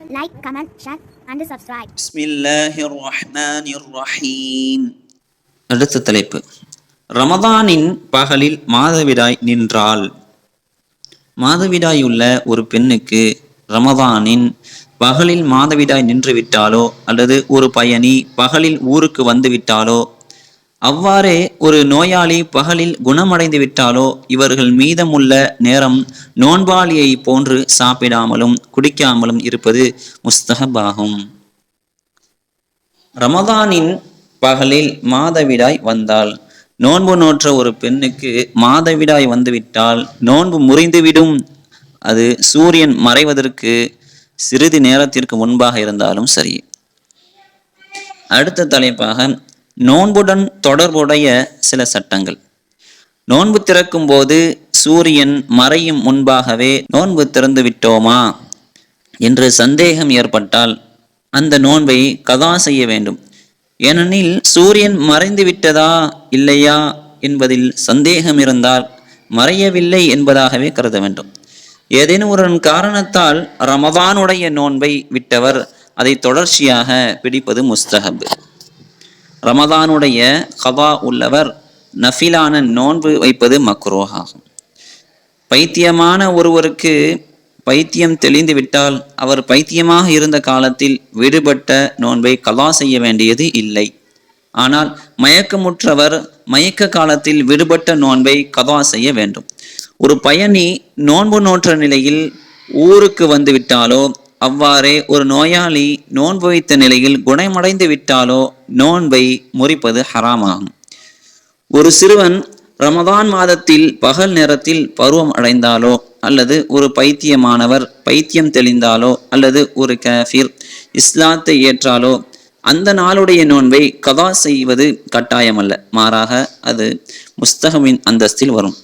Like comment share and subscribe பிஸ்மில்லாஹிர் ரஹ்மானிர் ரஹீம் அடுத்த தலைப்பு. ரமதானின் பகலில் மாதவிடாய் நின்றால் மாதவிடாய் உள்ள ஒரு பெண்ணுக்கு ரமதானின் பகலில் மாதவிடாய் நின்றுவிட்டாலோ அல்லது ஒரு பயணி பகலில் ஊருக்கு வந்துவிட்டாலோ அவ்வாறே ஒரு நோயாளி பகலில் குணமடைந்து விட்டாலோ இவர்கள் மீதமுள்ள நேரம் நோன்பாளியை போன்று சாப்பிடாமலும் குடிக்காமலும் இருப்பது முஸ்தகபாகும் ரமதானின் பகலில் மாதவிடாய் வந்தால் நோன்பு நோற்ற ஒரு பெண்ணுக்கு மாதவிடாய் வந்துவிட்டால் நோன்பு முறிந்துவிடும். அது சூரியன் மறைவதற்கு சிறிது நேரத்திற்கு முன்பாக இருந்தாலும் சரி. அடுத்த தலைப்பாக நோன்புடன் தொடர்புடைய சில சட்டங்கள். நோன்பு திறக்கும் போது சூரியன் மறையும் முன்பாகவே நோன்பு திறந்து விட்டோமா என்று சந்தேகம் ஏற்பட்டால் அந்த நோன்பை கதா செய்ய வேண்டும். ஏனெனில் சூரியன் மறைந்து விட்டதா இல்லையா என்பதில் சந்தேகம் இருந்தால் மறையவில்லை என்பதாகவே கருத வேண்டும். ஏதேனும் ஒரு காரணத்தால் ரமதானுடைய நோன்பை விட்டவர் அதை தொடர்ச்சியாக பிடிப்பது முஸ்தஹப். ரமதானுடைய கதா உள்ளவர் நஃபிலான நோன்பு வைப்பது மக்ரோஹாகும் பைத்தியமான ஒருவருக்கு பைத்தியம் தெளிந்து விட்டால் அவர் பைத்தியமாக இருந்த காலத்தில் விடுபட்ட நோன்பை கலா செய்ய வேண்டியது இல்லை. ஆனால் மயக்கமுற்றவர் மயக்க காலத்தில் விடுபட்ட நோன்பை கதா செய்ய வேண்டும். ஒரு பயணி நோன்பு நோற்ற நிலையில் ஊருக்கு வந்துவிட்டாலோ அவ்வாறே ஒரு நோயாளி நோன்பு வைத்த நிலையில் குணமடைந்து விட்டாலோ நோன்பை முறிப்பது ஹராமாகும். ஒரு சிறுவன் ரமதான் மாதத்தில் பகல் நேரத்தில் பருவம் அடைந்தாலோ அல்லது ஒரு பைத்தியமானவர் பைத்தியம் தெளிந்தாலோ அல்லது ஒரு காஃபிர் இஸ்லாத்தை ஏற்றாலோ அந்த நாளுடைய நோன்பை கதா செய்வது கட்டாயமல்ல. மாறாக அது முஸ்தகமின் அந்தஸ்தில் வரும்.